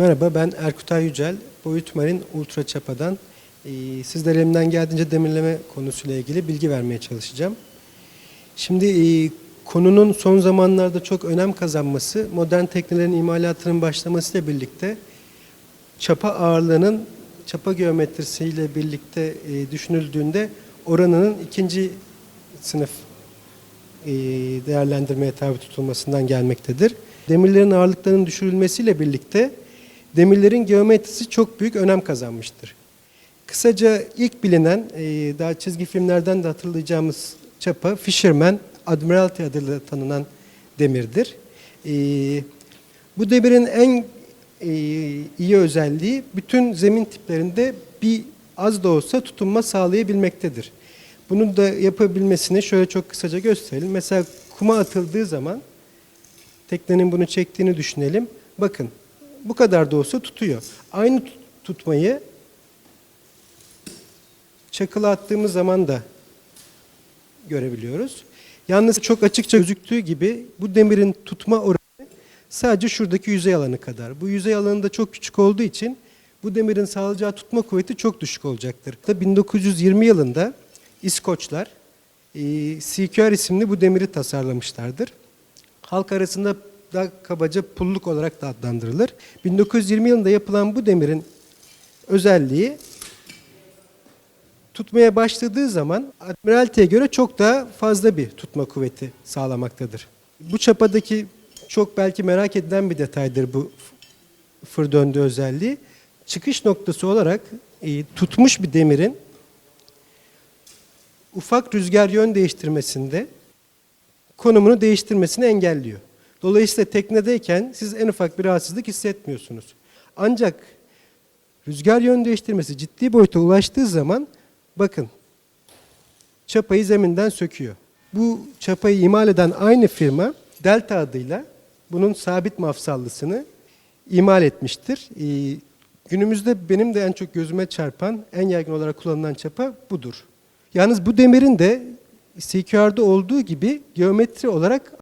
Merhaba ben Erkutay Yücel. Boyut Marin Ultra Çapa'dan e, sizlere elimden geldiğince demirleme konusuyla ilgili bilgi vermeye çalışacağım. Şimdi e, konunun son zamanlarda çok önem kazanması, modern teknelerin imalatının başlamasıyla birlikte çapa ağırlığının çapa geometrisiyle birlikte e, düşünüldüğünde oranının ikinci sınıf e, değerlendirmeye tabi tutulmasından gelmektedir. Demirlerin ağırlıklarının düşürülmesiyle birlikte demirlerin geometrisi çok büyük önem kazanmıştır. Kısaca ilk bilinen, e, daha çizgi filmlerden de hatırlayacağımız çapa Fisherman, Admiralty adıyla tanınan demirdir. E, Bu demirin en e, iyi özelliği bütün zemin tiplerinde bir az da olsa tutunma sağlayabilmektedir. Bunu da yapabilmesini şöyle çok kısaca gösterelim. Mesela kuma atıldığı zaman teknenin bunu çektiğini düşünelim. Bakın bu kadar da olsa tutuyor. Aynı tut- tutmayı çakıla attığımız zaman da görebiliyoruz. Yalnız çok açıkça gözüktüğü gibi bu demirin tutma oranı sadece şuradaki yüzey alanı kadar. Bu yüzey alanı da çok küçük olduğu için bu demirin sağlayacağı tutma kuvveti çok düşük olacaktır. Da 1920 yılında İskoçlar CQR isimli bu demiri tasarlamışlardır. Halk arasında da kabaca pulluk olarak da adlandırılır. 1920 yılında yapılan bu demirin özelliği tutmaya başladığı zaman Admiralty'ye göre çok daha fazla bir tutma kuvveti sağlamaktadır. Bu çapadaki çok belki merak edilen bir detaydır bu fır döndü özelliği. Çıkış noktası olarak e, tutmuş bir demirin ufak rüzgar yön değiştirmesinde konumunu değiştirmesini engelliyor. Dolayısıyla teknedeyken siz en ufak bir rahatsızlık hissetmiyorsunuz. Ancak rüzgar yön değiştirmesi ciddi boyuta ulaştığı zaman bakın çapayı zeminden söküyor. Bu çapayı imal eden aynı firma Delta adıyla bunun sabit mafsallısını imal etmiştir. Ee, günümüzde benim de en çok gözüme çarpan, en yaygın olarak kullanılan çapa budur. Yalnız bu demirin de CQR'da olduğu gibi geometri olarak